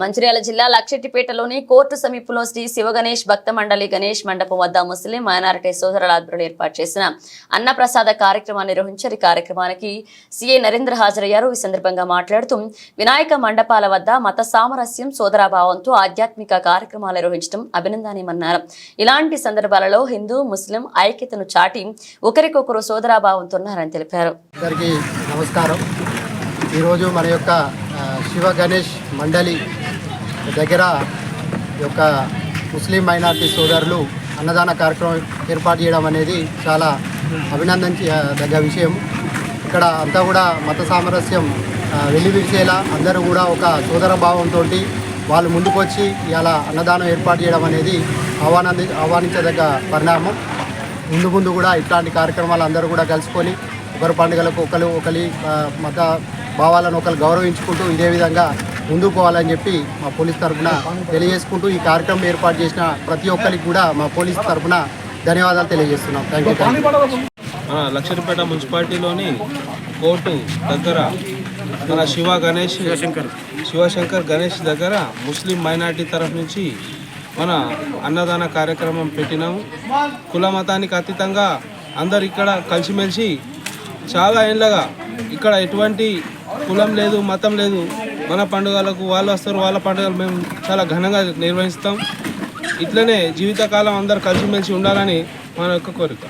మంచిర్యాల జిల్లా లక్షెట్టిపేటలోని కోర్టు సమీపంలో శ్రీ శివగణేష్ భక్త మండలి గణేష్ మండపం వద్ద ముస్లిం మైనారిటీ సోదరుల ఆధ్వర్యంలో ఏర్పాటు చేసిన అన్నప్రసాద కార్యక్రమాన్ని నిర్వహించారు కార్యక్రమానికి సీఏ నరేంద్ర హాజరయ్యారు. ఈ సందర్భంగా మాట్లాడుతూ వినాయక మండపాల వద్ద మత సామరస్యం సోదరాభావంతో ఆధ్యాత్మిక కార్యక్రమాలు నిర్వహించడం అభినందనీయమన్నారు. ఇలాంటి సందర్భాలలో హిందూ ముస్లిం ఐక్యతను చాటి ఒకరికొకరు సోదరాభావంతో ఉన్నారని తెలిపారు. నమస్కారం. ఈరోజు మన యొక్క శివ గణేష్ మండలి దగ్గర యొక్క ముస్లిం మైనార్టీ సోదరులు అన్నదాన కార్యక్రమం ఏర్పాటు చేయడం అనేది చాలా అభినందించదగ్గ విషయం. ఇక్కడ అంతా కూడా మత సామరస్యం వెల్లివిరిసేలా అందరూ కూడా ఒక సోదర భావంతో వాళ్ళు ముందుకొచ్చి ఇలా అన్నదానం ఏర్పాటు చేయడం అనేది ఆహ్వానంది ఆహ్వానించదగ్గ పరిణామం. ముందు ముందు కూడా ఇట్లాంటి కార్యక్రమాలు అందరూ కూడా కలుసుకొని ఒకరి పండుగలకు ఒకరు ఒకరి మత భావాలను ఒకరు గౌరవించుకుంటూ ఇదే విధంగా ముందుకు పోవాలని చెప్పి మా పోలీస్ తరఫున తెలియజేసుకుంటూ ఈ కార్యక్రమం ఏర్పాటు చేసిన ప్రతి ఒక్కరికి కూడా మా పోలీస్ తరఫున ధన్యవాదాలు తెలియజేస్తున్నాం. థ్యాంక్ యూ లక్షరిపేట మున్సిపాలిటీలోని కోర్టు దగ్గర మన శివ గణేష్ శివశంకర్. గణేష్ దగ్గర ముస్లిం మైనార్టీ తరఫు నుంచి మన అన్నదాన కార్యక్రమం పెట్టినాము. కుల మతానికి అతీతంగా అందరు ఇక్కడ కలిసిమెలిసి చాలా ఏళ్ళగా ఇక్కడ ఎటువంటి కులం లేదు మతం లేదు. మన పండుగలకు వాళ్ళు వస్తారు వాళ్ళ పండుగలు మేము చాలా ఘనంగా నిర్వహిస్తాం. ఇట్లనే జీవితకాలం అందరు కలిసిమెలిసి ఉండాలని మన యొక్క కోరిక.